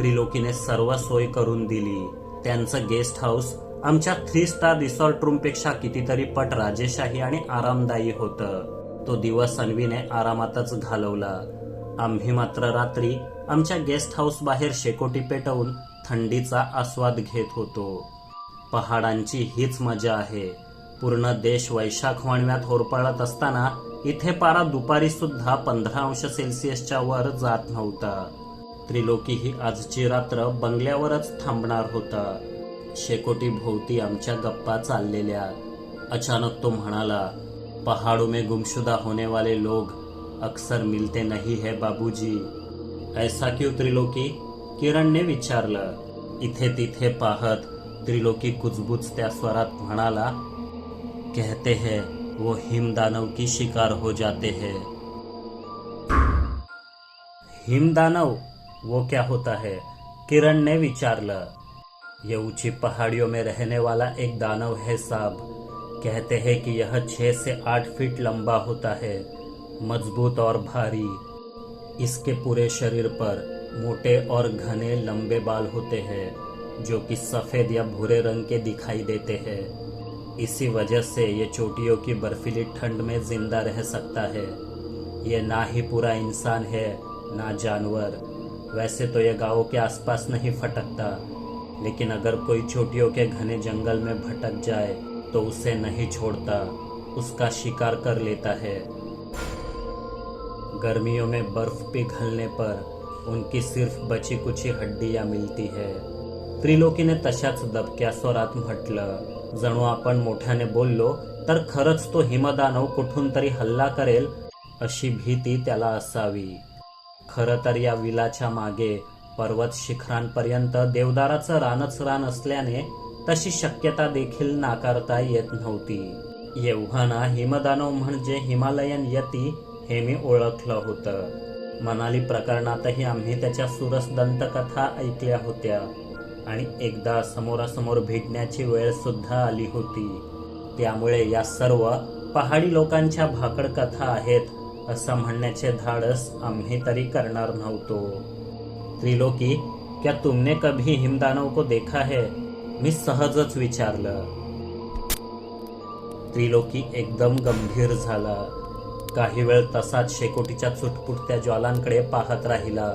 त्रिलोकीने सर्व सोय करून दिली. त्यांचं गेस्ट हाऊस आमच्या थ्री स्टार रिसॉर्ट रूमपेक्षा कितीतरी पट राजेशाही आणि आरामदायी होतं. तो दिवस अन्वीने आरामातच घालवला. आम्ही मात्र रात्री आमच्या गेस्ट हाऊस बाहेर शेकोटी पेटवून थंडीचा आस्वाद घेत होतो. पहाडांची हीच मजा आहे. पूर्ण देश वैशाख वणव्यात होरपळत असताना इथे पारा दुपारी सुद्धा पंधरा अंश सेल्सिअसच्या वर जात नव्हता. त्रिलोकी ही आजची रात्र बंगल्यावरच थांबणार होता. शेकोटी भोवती आमच्या गप्पा चाललेल्या. अचानक तो म्हणाला पहाड़ों में गुमशुदा होने वाले लोग अक्सर मिलते नहीं है बाबूजी. ऐसा क्यों त्रिलोकी? किरणने विचारलं. इथे तिथे पाहत त्रिलोकी कुजबुज त्या स्वरात म्हणाला कहते हैं वो हिमदानव की शिकार हो जाते हैं. हिमदानव? वो क्या होता है? किरण ने विचारलं ये ऊँची पहाड़ियों में रहने वाला एक दानव है साहब। कहते हैं कि यह छह से आठ फीट लंबा होता है, मज़बूत और भारी। इसके पूरे शरीर पर मोटे और घने लंबे बाल होते हैं, जो कि सफ़ेद या भूरे रंग के दिखाई देते हैं। इसी वजह से ये चोटियों की बर्फीली ठंड में ज़िंदा रह सकता है। ये ना ही पूरा इंसान है, ना जानवर। वैसे तो यह गाँवों के आसपास नहीं फटकता, लेकिन अगर कोई चोटियों के घने जंगल में भटक जाए तो उसे नहीं छोड़ता, उसका शिकार कर लेता है। गर्मियों में बर्फ़ पिघलने पर उनकी सिर्फ़ बची कुची हड्डियाँ मिलती है। त्रिलोकीने तशाच दबक्या स्वरात म्हटलं जणू आपण मोठ्याने बोललो, तर खरंच तो हिमदानव कुठून तरी हल्ला करेल अशी भीती त्याला असावी. खरं तर या विलाच्या मागे पर्वत शिखरांपर्यंत देवदाराचं रानच रान असल्याने तशी शक्यता देखील नाकारता येत नव्हती. एव्हाना हिमदानव म्हणजे हिमालयन यती हे मी ओळखलं होतं. मनाली प्रकरणातही आम्ही त्याच्या सुरस दंतकथा ऐकल्या होत्या आणि एकदा समोरासमोर भेटण्याची वेळ सुद्धा आली होती. त्यामुळे या सर्व पहाडी लोकांच्या भाकड कथा आहेत असं म्हणण्याचे धाडस आम्ही तरी करणार नव्हतो. त्रिलोकी क्या तुमने कभी हिमदानव को देखा है? मी सहजच विचारलं. त्रिलोकी एकदम गंभीर झाला. काही वेळ तसाच शेकोटीच्या चुटपुटत्या ज्वालांकडे पाहत राहिला.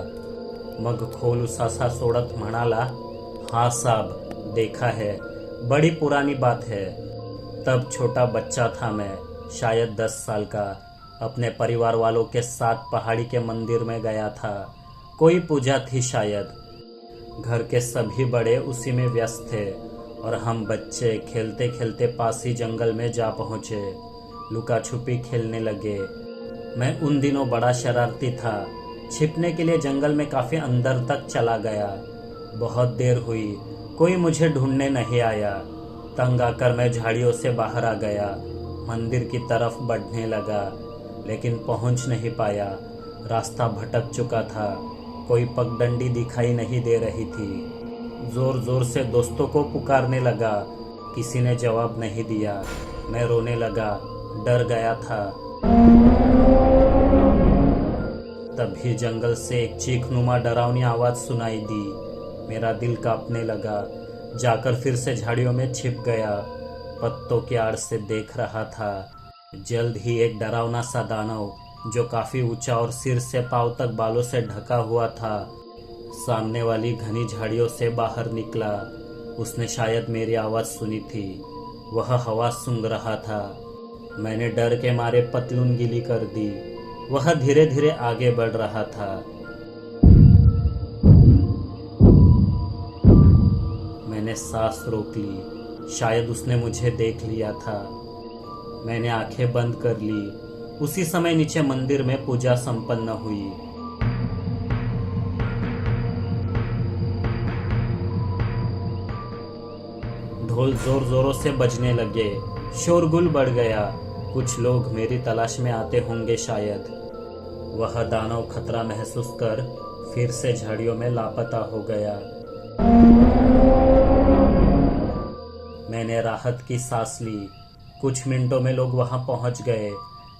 मग खोल उसासा सोडत म्हणाला हा साब देखा है. बड़ी पुरानी बात है. तब छोटा बच्चा था मैं शायद दस साल का. अपने परिवार वालों के साथ पहाड़ी के मंदिर में गया था। कोई पूजा थी शायद। घर के सभी बड़े उसी में व्यस्त थे और हम बच्चे खेलते खेलते पास ही जंगल में जा पहुँचे। लुका छुपी खेलने लगे। मैं उन दिनों बड़ा शरारती था। छिपने के लिए जंगल में काफ़ी अंदर तक चला गया। बहुत देर हुई। कोई मुझे ढूँढने नहीं आया। तंग आकर मैं झाड़ियों से बाहर आ गया। मंदिर की तरफ़ बढ़ने लगा। लेकिन पहुँच नहीं पाया। रास्ता भटक चुका था। कोई पगडंडी दिखाई नहीं दे रही थी। ज़ोर ज़ोर से दोस्तों को पुकारने लगा। किसी ने जवाब नहीं दिया। मैं रोने लगा। डर गया था। तभी जंगल से एक चीखनुमा डरावनी आवाज़ सुनाई दी। मेरा दिल कांपने लगा। जाकर फिर से झाड़ियों में छिप गया। पत्तों की आड़ से देख रहा था। जल्द ही एक डरावना सा दानव जो काफ़ी ऊँचा और सिर से पाँव तक बालों से ढका हुआ था, सामने वाली घनी झाड़ियों से बाहर निकला। उसने शायद मेरी आवाज़ सुनी थी। वह हवा सूंघ रहा था। मैंने डर के मारे पतलून गिली कर दी। वह धीरे धीरे आगे बढ़ रहा था। मैंने सांस रोक ली। शायद उसने मुझे देख लिया था। मैंने आँखें बंद कर ली। उसी समय नीचे मंदिर में पूजा संपन्न हुई। ढोल ज़ोर जोरों से बजने लगे। शोरगुल बढ़ गया। कुछ लोग मेरी तलाश में आते होंगे शायद। वह दानव खतरा महसूस कर फिर से झाड़ियों में लापता हो गया। मैंने राहत की सांस ली। कुछ मिनटों में लोग वहां पहुंच गए।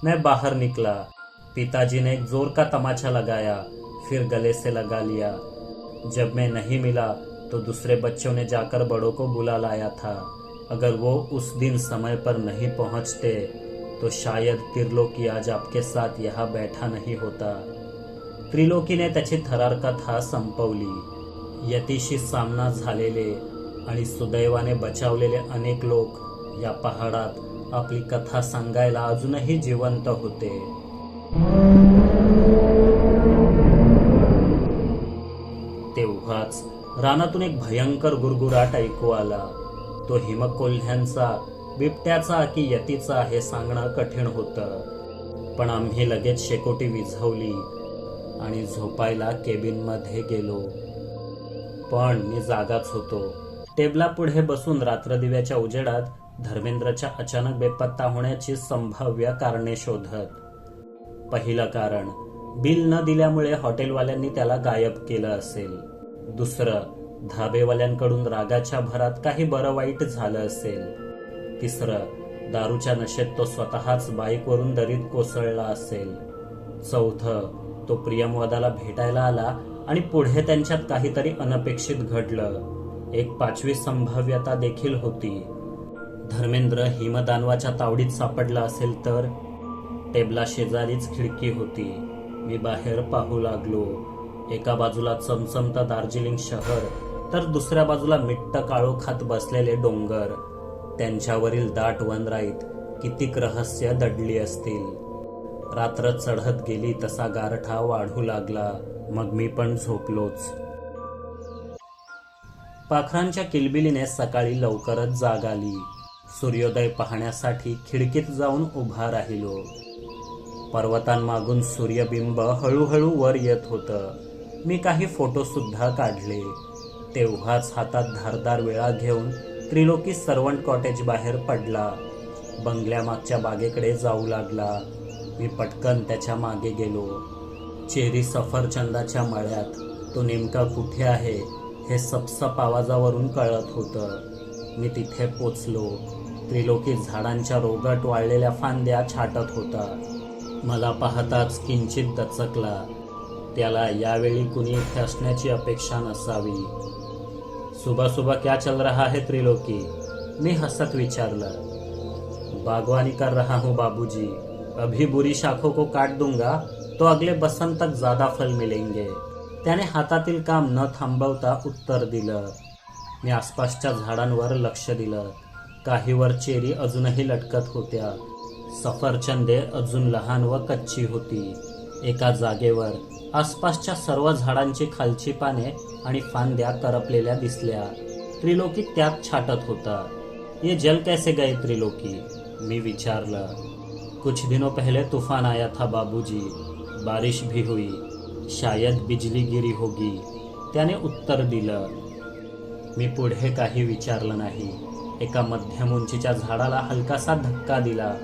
मैं बाहर निकला। पिताजी ने एक जोर का तमाचा लगाया फिर गले से लगा लिया। जब मैं नहीं मिला तो दूसरे बच्चों ने जाकर बड़ों को बुला लाया था। अगर वो उस दिन समय पर नहीं पहुंचते तो शायद त्रिलोकी आज आपके साथ यहाँ बैठा नहीं होता। त्रिलोकीने त्याची थरार कथा संपवली यतीशी सामना झालेले आणि सुदैवाने बचावलेले अनेक लोक या पहाडात आपली कथा सांगायला अजूनही जिवंत होते. तेव्हाच रानातून एक भयंकर गुरगुराट ऐकू आला. तो हिमकोल्ह्यांचा बिबट्याचा की यतीचा हे सांगणं कठीण होतं. पण आम्ही लगेच शेकोटी विझवली आणि झोपायला केबिनमध्ये गेलो. पण मी जागाच होतो. टेबला पुढे बसून रात्रदिव्याच्या उजेडात धर्मेंद्रच्या अचानक बेपत्ता होण्याची संभाव्य कारणे शोधत. पहिलं कारण बिल न दिल्यामुळे हॉटेलवाल्यांनी त्याला गायब केलं असेल. दुसरं धाबेवाल्यांकडून रागाच्या भरात काही बरं वाईट झालं असेल. तिसरं दारूच्या नशेत तो स्वतःच बाईकवरून दरीत कोसळला असेल. चौथं तो प्रियमवादाला भेटायला आला आणि पुढे त्यांच्यात काहीतरी अनपेक्षित घडलं. एक पाचवी संभाव्यता देखील होती. धर्मेंद्र हिमदानवाच्या तावडीत सापडला असेल तर? टेबला शेजारीच खिडकी होती. मी बाहेर पाहू लागलो. एका बाजूला चमचमत दार्जिलिंग शहर तर दुसऱ्या बाजूला मिट्ट काळोखात बसलेले डोंगर. त्यांच्यावरील दाट वनराईत कितीक रहस्य दडली असतील. रात्र चढत गेली तसा गारठा वाढू लागला. मग मी पण झोपलोच. पाखरांच्या किलबिलीने सकाळी लवकरच जाग आली. सूर्योदय पाहण्यासाठी खिडकीत जाऊन उभा राहिलो. पर्वतांमागून सूर्यबिंब हळूहळू वर येत होतं. मी काही फोटोसुद्धा काढले. तेव्हाच हातात धारदार वेळा घेऊन त्रिलोकी सर्वंट कॉटेज बाहेर पडला. बंगल्यामागच्या बागेकडे जाऊ लागला. मी पटकन त्याच्यामागे गेलो. चेरी सफरचंदाच्या मळ्यात. तो नेमका कुठे आहे हे सपसप आवाजावरून कळत होतं. मी तिथे पोचलो. त्रिलोकी झाडांच्या रोगट वाळलेल्या फांद्या छाटत होता. मला पाहताच किंचित दचकला. त्याला यावेळी कुणी इथे असण्याची अपेक्षा नसावी. सुबह सुबह क्या चल रहा है त्रिलोकी? मी हसत विचारलं. बागवानी कर रहा हूँ बाबूजी. अभी बुरी शाखों को काट दूंगा तो अगले बसंत तक ज्यादा फल मिलेंगे. त्याने हातातील काम न थांबवता उत्तर दिलं. मी आसपासच्या झाडांवर लक्ष दिलं. काहीवर चेरी अजूनही लटकत होत्या. सफरचंदे अजून लहान व कच्ची होती. एका जागेवर आसपासच्या सर्व झाडांची खालची पाने आणि फांद्या करपलेल्या दिसल्या. त्रिलोकी त्यात छाटत होता. ये जल कैसे गए त्रिलोकी? मी विचारलं. कुछ दिनों पहले तूफान आया था बाबूजी. बारिश भी हुई. शायद बिजली गिरी होगी. त्याने उत्तर दिलं. मी पुढे काही विचारलं नाही. एका मध्यम उंचीच्या झाडाला हलकासा धक्का दिला.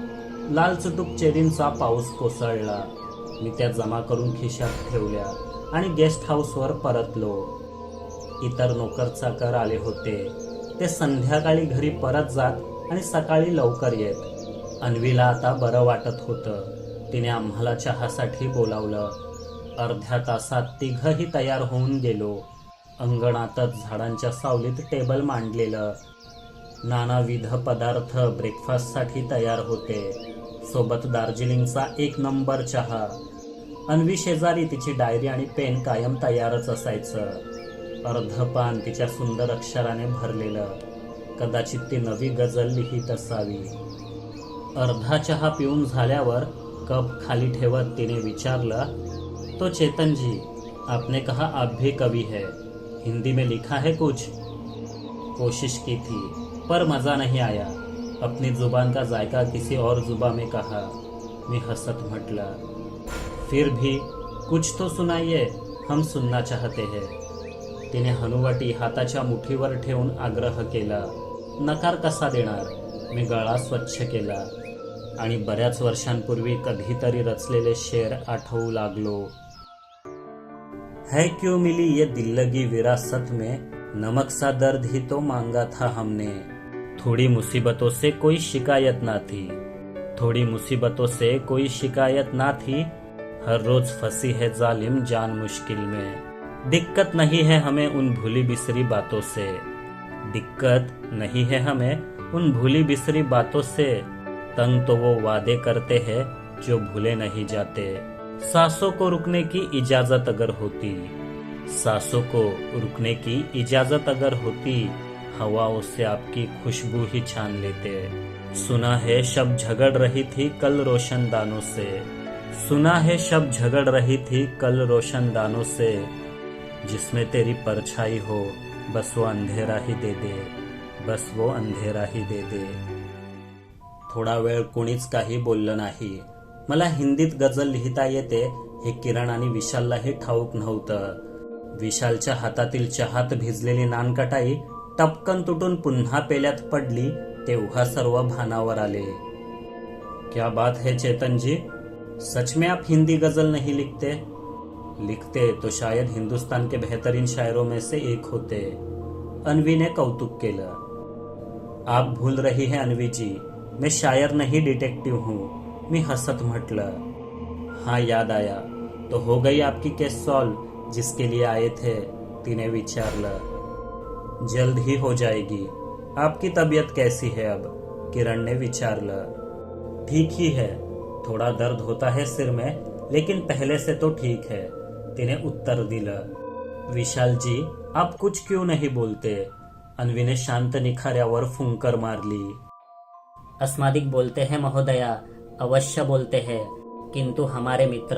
लाल चुटूक चेरींचा पाऊस कोसळला. मी त्या जमा करून खिशात ठेवल्या आणि गेस्ट हाऊसवर परतलो. इतर नोकर चाकर आले होते. ते संध्याकाळी घरी परत जात आणि सकाळी लवकर येत. अन्वीला आता बरं वाटत होतं. तिने आम्हाला चहासाठी बोलावलं. अर्ध्या तासात तिघही तयार होऊन गेलो. अंगणातच झाडांच्या सावलीत टेबल मांडलेलं. नानाविध पदार्थ ब्रेकफास्टसाठी तयार होते. सोबत दार्जिलिंगचा एक नंबर चहा. अन्वी शेजारी तिची डायरी आणि पेन कायम तयारच असायचं. अर्ध पान तिच्या सुंदर अक्षराने भरलेलं. कदाचित ती नवी गजल लिहित असावी. अर्धा चहा पिऊन झाल्यावर कप खाली ठेवत तिने विचारलं तो चेतनजी आपने कहा आप भी कवी है? हिंदी में लिखा है कुछ। कोशिश की थी पर मज़ा नहीं आया। अपनी जुबान का जायका किसी और जुबा में कहा। मैं हसत म्हटला फिर भी कुछ तो सुनाइए हम सुनना चाहते हैं। तिने हनुवटी हाताच्या मुठीवर ठेवून आग्रह केला। नकार कसा देणार? मी गळा स्वच्छ केला। आणि बऱ्याच वर्षांपूर्वी कधीतरी रचलेले शेर आठवू लागलो। है क्यों मिली ये दिल लगी विरासत में? नमक सा दर्द ही तो मांगा था हमने। थोड़ी मुसीबतों से कोई शिकायत ना थी। थोड़ी मुसीबतों से कोई शिकायत ना थी। हर रोज फंसी है जालिम जान मुश्किल में। दिक्कत नहीं है हमें उन भूली बिसरी बातों से। दिक्कत नहीं है हमें उन भूली बिसरी बातों से। तंग तो वो वादे करते हैं जो भूले नहीं जाते। सांसों को रुकने की इजाज़त अगर होती, सासों को रुकने की इजाज़त अगर होती, हवाओं से आपकी खुशबू ही छान लेते। सुना है शब झगड़ रही थी कल रोशनदानों से। सुना है शब झगड़ रही थी कल रोशनदानों से। जिसमें तेरी परछाई हो, बस वो अंधेरा ही दे दे, बस वो अंधेरा ही दे दे। थोडा वेळ कोणीच काही बोललं नाही. मला हिंदीत गझल लिहिता येते हे किरण आणि विशाललाही ठाऊक नव्हतं. विशालच्या हातातील चहात भिजलेली नानकटाई टपकन तुटून पुन्हा पेल्यात पडली तेव्हा सर्व भानावर आले. क्या बात है चेतन जी सच में आप हिंदी गजल नहीं लिखते? लिखते तो शायद हिंदुस्तान के बेहतरीन शायरों में से एक होते. अनवी ने कौतुक केलं. आप भूल रही है अनवी जी मैं शायर नहीं डिटेक्टिव हूँ। मी हसत म्हटलं हाँ याद आया। तो हो गई आपकी केस सॉल्व, जिसके लिए आए थे तिने विचारलं। जल्द ही हो जाएगी। आपकी तबीयत कैसी है अब? किरण ने विचारलं। ठीक ही है। थोड़ा दर्द होता है सिर में, लेकिन पहले से तो ठीक है, तिने उत्तर दिलं। विशाल जी, आप कुछ क्यों नहीं बोलते? अन्वीने शांत निखाऱ्यावर फुंकर मारली अस्मादिक बोलते हैं, महोदया अवश्य बोलते हैं। किंतु हमारे मित्र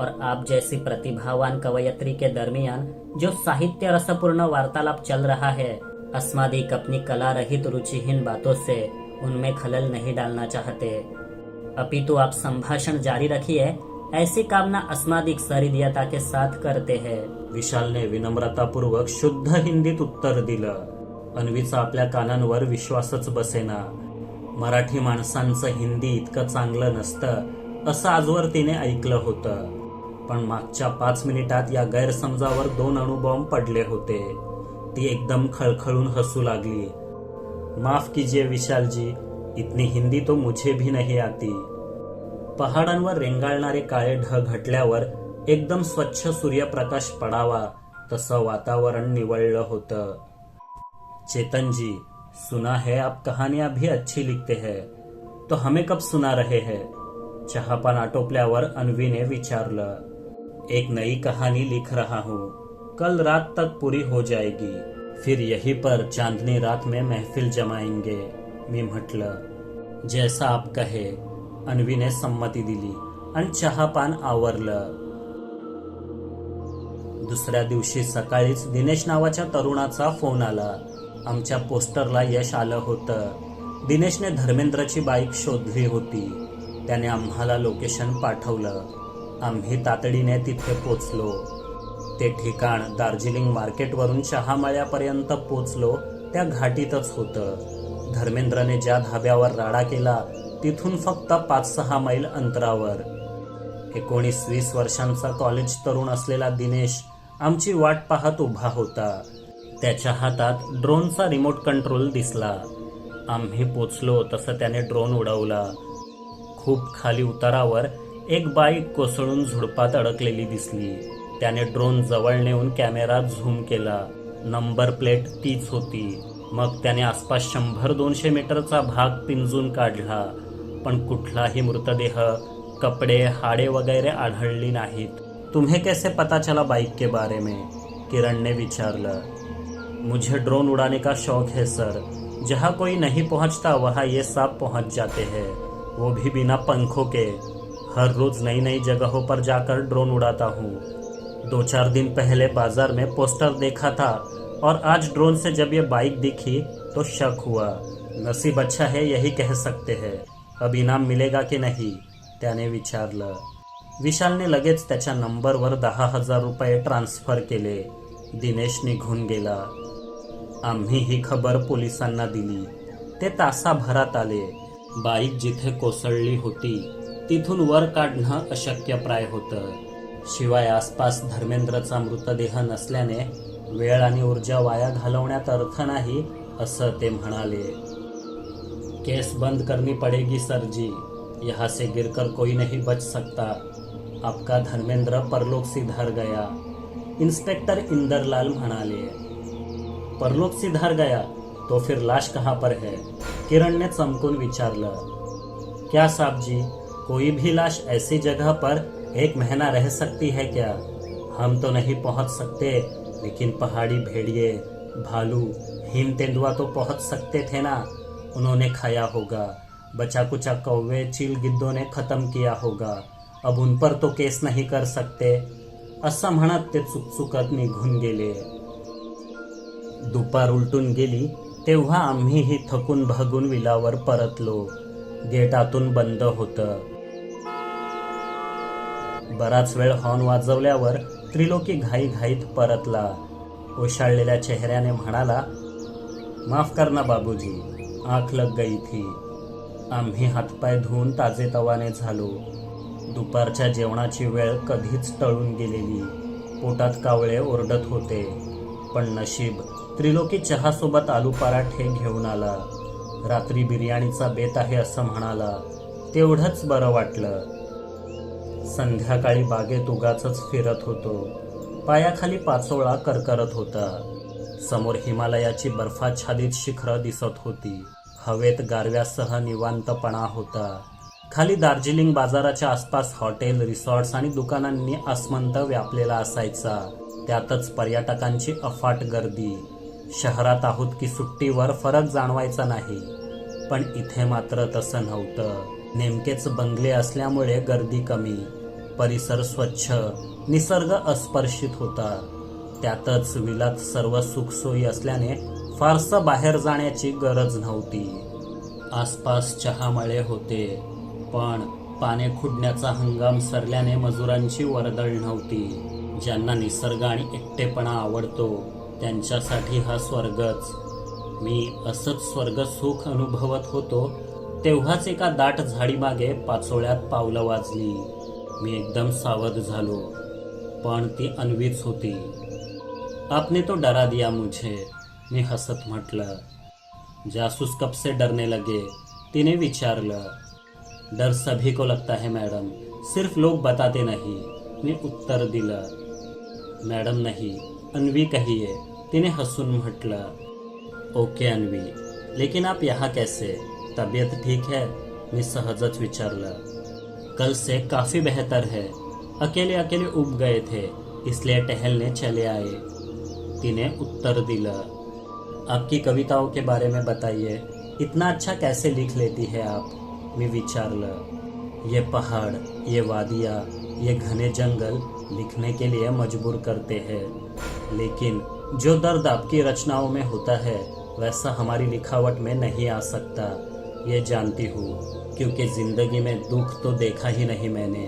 और आप जैसी प्रतिभावान कवयत्री के दरमियान जो साहित्य रसपूर्ण वार्तालाप चल रहा है, अस्मादिक अपनी कला रहित रुचिहीन बातों से उनमें खलल नहीं डालना चाहते। अपितु आप संभाषण जारी रखिए, ऐसी कामना अस्मादिक सहृदयता के साथ करते हैं। विशालने विनम्रतापूर्वक शुद्ध हिंदीत उत्तर दिलं। अन्वीचा आपल्या कानांवर विश्वासच बसेना। मराठी माणसांचं हिंदी इतकं चांगलं नसतं असं आजवर तिने ऐकलं होतं. पण मागच्या पाच मिनिटात या गैरसमजावर दोन अणुबॉम्ब पडले होते. ती एकदम खळखळून हसू लागली. माफ कीजिए विशालजी इतनी हिंदी तो मुझे भी नहीं आती. पहाडांवर रेंगाळणारे काळे ढग घटल्यावर एकदम स्वच्छ सूर्यप्रकाश पडावा तसं वातावरण निवळलं होतं. चेतनजी सुना है आप कहानियां भी अच्छी लिखते हैं। तो हमें कब सुना रहे हैं? चहापान आटोपल्यावर अन्वीने विचारलं। एक नई कहानी लिख रहा हूँ। कल रात तक पूरी हो जाएगी। फिर यही पर चांदनी रात में महफिल जमाएंगे मी म्हटलं। जैसा आप कहे अन्वीने संमती दिली आणि चहापान आवरलं। दुसऱ्या दिवशी सकाळीच दिनेश नावाच्या तरुणाचा फोन आला। आमच्या पोस्टरला यश आलं होतं. दिनेशने धर्मेंद्रची बाईक शोधली होती. त्याने आम्हाला लोकेशन पाठवलं. आम्ही तातडीने तिथे पोचलो. ते ठिकाण दार्जिलिंग मार्केटवरून चहामळ्यापर्यंत पोचलो त्या घाटीतच होतं. धर्मेंद्रने ज्या धाब्यावर राडा केला तिथून फक्त पाच सहा मैल अंतरावर. एकोणीस वीस वर्षांचा कॉलेज तरुण असलेला दिनेश आमची वाट पाहत उभा होता. त्याच्या हातात ड्रोनचा रिमोट कंट्रोल दिसला. आम्ही पोचलो तसं त्याने ड्रोन उडवला. खूप खाली उतारावर एक बाईक कोसळून झुडपात अडकलेली दिसली. त्याने ड्रोन जवळ नेऊन कॅमेरा झूम केला. नंबर प्लेट तीच होती. मग त्याने आसपास शंभर दोनशे मीटरचा भाग पिंजून काढला. पण कुठलाही मृतदेह कपडे हाडे वगैरे आढळली नाहीत. तुम्हें कैसे पता चला बाइक के बारे में किरण ने विचारलं. मुझे ड्रोन उड़ाने का शौक है, सर। जहाँ कोई नहीं पहुँचता, वहाँ ये सब पहुँच जाते हैं। वो भी बिना पंखों के। हर रोज नई नई जगहों पर जाकर ड्रोन उड़ाता हूँ। दो चार दिन पहले बाज़ार में पोस्टर देखा था, और आज ड्रोन से जब ये बाइक दिखी तो शक हुआ। नसीब अच्छा है, यही कह सकते हैं। अब इनाम मिलेगा की नाही? त्याने विचारलं। विशालने लगेच त्याच्या नंबरवर दहा हज़ार रुपये ट्रान्स्फर केले। दिनेश निघून गेला। आम्ही ही खबर पोलिसांना दिली. ते तासाभरात आले. बाईक जिथे कोसळली होती तिथून वर काढणं अशक्यप्राय होतं. शिवाय आसपास धर्मेंद्रचा मृतदेह नसल्याने वेळ आणि ऊर्जा वाया घालवण्यात अर्थ नाही असं ते म्हणाले. केस बंद करनी पड़ेगी सर जी यहाँ से गिरकर कोई नहीं बच सकता. आपका धर्मेंद्र परलोक सिधार गया. इंस्पेक्टर इंदरलाल म्हणाले परलोक सिधार गया तो फिर लाश कहाँ पर है? किरण ने चमकून विचारलं क्या साहब जी, कोई भी लाश ऐसी जगह पर एक महीना रह सकती है क्या? हम तो नहीं पहुँच सकते, लेकिन पहाड़ी भेड़िए, भालू हिम तेंदुआ तो पहुँच सकते थे ना? उन्होंने खाया होगा बचा कुचा कौवे चील गिद्धों ने खत्म किया होगा। अब उन पर तो केस नहीं कर सकते। असं म्हणत ते चुकचुकत निघून गेले। दुपार उलटून गेली तेव्हा आम्हीही थकून भागून विलावर परतलो. गेटातून बंद होतं. बराच वेळ हॉर्न वाजवल्यावर त्रिलोकी घाईघाईत परतला. ओशाळलेल्या चेहऱ्याने म्हणाला माफ कर ना बाबूजी आख लग गई थी. आम्ही हातपाय धुवून ताजेतवाने झालो. दुपारच्या जेवणाची वेळ कधीच टळून गेलेली. पोटात कावळे ओरडत होते. पण नशीब त्रिलोकी चहासोबत आलू पराठे घेऊन आला. रात्री बिर्याणीचा बेत आहे असं म्हणाला. तेवढंच बरं वाटलं. संध्याकाळी बागेत उगाच फिरत होतो. पायाखाली पाचोळा करकरत होता. समोर हिमालयाची बर्फाच्छादित शिखरं दिसत होती. हवेत गारव्यासह निवांतपणा होता. खाली दार्जिलिंग बाजाराच्या आसपास हॉटेल रिसॉर्ट्स आणि दुकानांनी आसमंत व्यापलेला असायचा. त्यातच पर्यटकांची अफाट गर्दी. शहरात आहोत की सुट्टीवर फरक जाणवायचा नाही. पण इथे मात्र तसं नव्हतं. नेमकेच बंगले असल्यामुळे गर्दी कमी. परिसर स्वच्छ निसर्ग अस्पर्शित होता. त्यातच विलात सर्व सुखसोयी असल्याने फारसं बाहेर जाण्याची गरज नव्हती. आसपास चहामळे होते पण पाने खुडण्याचा हंगाम सरल्याने मजुरांची वर्दळ नव्हती. ज्यांना निसर्ग आणि एकटेपणा आवडतो त्यांच्यासाठी हा स्वर्गच. मी असंच स्वर्ग सुख अनुभवत होतो तेव्हाच एका दाट झाडीमागे पाचोळ्यात पावलं वाजली. मी एकदम सावध झालो पण ती अन्वीच होती. आपने तो डरा दिया मुझे मी हसत म्हटलं. जासूस कब से डरने लगे तिने विचारलं. डर सभी को लगता है मॅडम. सिर्फ लोग बताते नाही मी उत्तर दिलं. मॅडम नाही. अन्वी कहिए तिने हसून म्हटलं, ओके अन्वी, लेकिन आप यहाँ कैसे? तबीयत ठीक है? मी सहजच विचारलं, कल से काफ़ी बेहतर है, अकेले अकेले उब गए थे, इसलिए टहलने चले आए। तिने उत्तर दिला, आपकी कविताओं के बारे में बताइए, इतना अच्छा कैसे लिख लेती है आप? मैं विचारलं, ये पहाड़, ये वादियाँ, ये घने जंगल लिखने के लिए मजबूर करते हैं। लेकिन जो दर्द आपकी रचनाओं में होता है वैसा हमारी लिखावट में नहीं आ सकता। ये जानती हूँ क्योंकि जिंदगी में दुख तो देखा ही नहीं मैंने।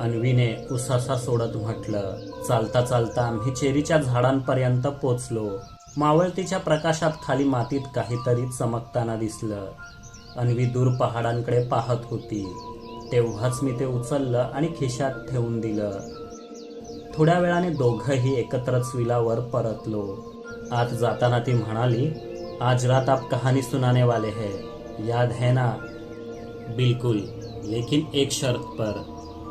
अन्वीने उसासा सोडत म्हटलं चालता चालता आम्ही चेरीच्या झाडांपर्यंत पोचलो। मावळतीच्या प्रकाशात खाली मातीत काहीतरी चमकताना दिसलं। अन्वी दूर पहाडांकडे पाहत होती। तेव्हाच मी ते उचललं आणि खिशात ठेवून दिलं। थोड्या वेळाने दोघंही एकत्रच विलावर परतलो. आत जाताना ती म्हणाली आज रात आप कहाणी सुनाने वाले है. याद है ना? बिल्कुल. लेकिन एक शर्त पर.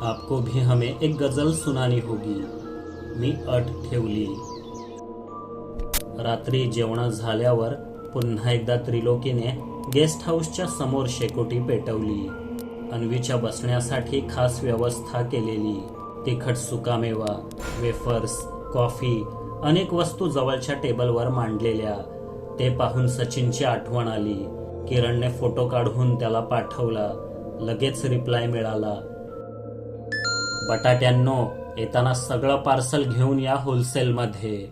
आपको भी हमें एक गजल सुनानी होगी. मी अट ठेवली. रात्री जेवण झाल्यावर पुन्हा एकदा त्रिलोकीने गेस्ट हाऊसच्या समोर शेकोटी पेटवली. अन्वीच्या बसण्यासाठी खास व्यवस्था केलेली. तिखट सुकामेवा वेफर्स कॉफी अनेक वस्तू जवळच्या टेबलवर मांडलेल्या. ते पाहून सचिनची आठवण आली. किरणने फोटो काढून त्याला पाठवला. लगेच रिप्लाय मिळाला. बटाट्यांनो येताना सगळं पार्सल घेऊन या होलसेलमध्ये.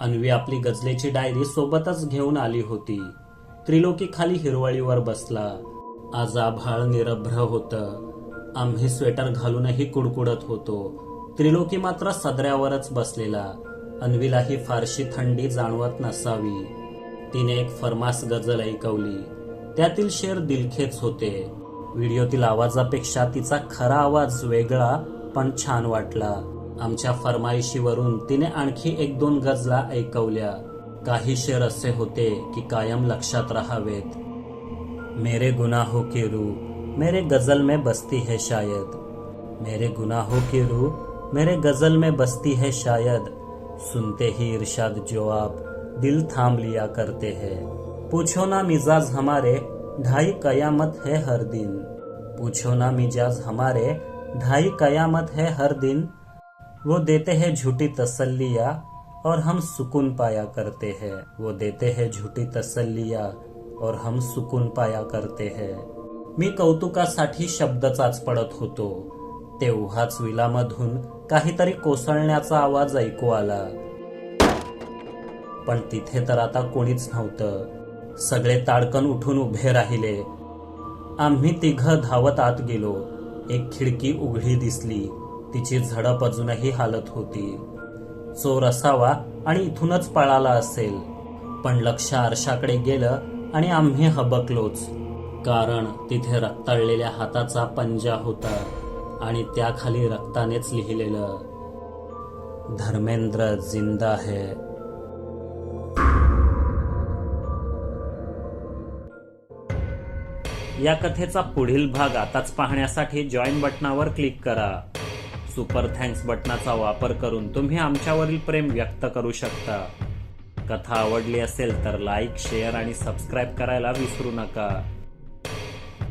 अन्वी आपली गजलेची डायरी सोबतच घेऊन आली होती. त्रिलोकी खाली हिरवळीवर बसला. आज आभाळ निरभ्र होतं. आम्ही स्वेटर घालूनही कुडकुडत होतो. त्रिलोकी मात्र सदऱ्यावरच बसलेला. अन्वीलाही फारशी थंडी जाणवत नसावी. तिने एक फरमास गजल ऐकवली. त्यातील शेर दिलखेच होते. व्हिडिओतील आवाजापेक्षा तिचा खरा आवाज वेगळा पण छान वाटला. आमच्या फरमाईशीवरून तिने आणखी एक दोन गजला ऐकवल्या. काही शेर असे होते की कायम लक्षात राहावेत. मेरे गुनाहों के रूप मेरे गज़ल में बसती है शायद। मेरे गुनाहों की रूह मेरे गज़ल में बसती है शायद। सुनते ही इरशाद जो आप दिल थाम लिया करते हैं। पूछो ना मिजाज हमारे, ढाई कयामत है हर दिन। पूछो ना मिजाज हमारे, ढाई कयामत है हर दिन। वो देते हैं झूठी तसल्लिया और हम सुकून पाया करते हैं। वो देते हैं झूठी तसल्लिया और हम सुकून पाया करते हैं। मी कौतुकासाठी शब्दचाच पडत होतो. तेव्हाच विलामधून काहीतरी कोसळण्याचा आवाज ऐकू आला. पण तिथे तर आता कोणीच नव्हतं. सगळे ताडकन उठून उभे राहिले. आम्ही तिघ धावत आत गेलो. एक खिडकी उघडी दिसली. तिची झडप अजूनही हालत होती. चोर असावा आणि इथूनच पळाला असेल. पण लक्ष आरशाकडे गेलं आणि आम्ही हबकलोच. कारण तिथे रक्ताळलेल्या हाताचा पंजा होता आणि त्याखाली रक्तानेच लिहिलेलं धर्मेंद्र जिंदा है. या कथेचा पुढील भाग आताच पाहण्यासाठी जॉईन बटनावर क्लिक करा. सुपर थँक्स बटनाचा वापर करून तुम्ही आमच्यावरील प्रेम व्यक्त करू शकता. कथा आवडली असेल तर लाईक शेअर आणि सबस्क्राईब करायला विसरू नका.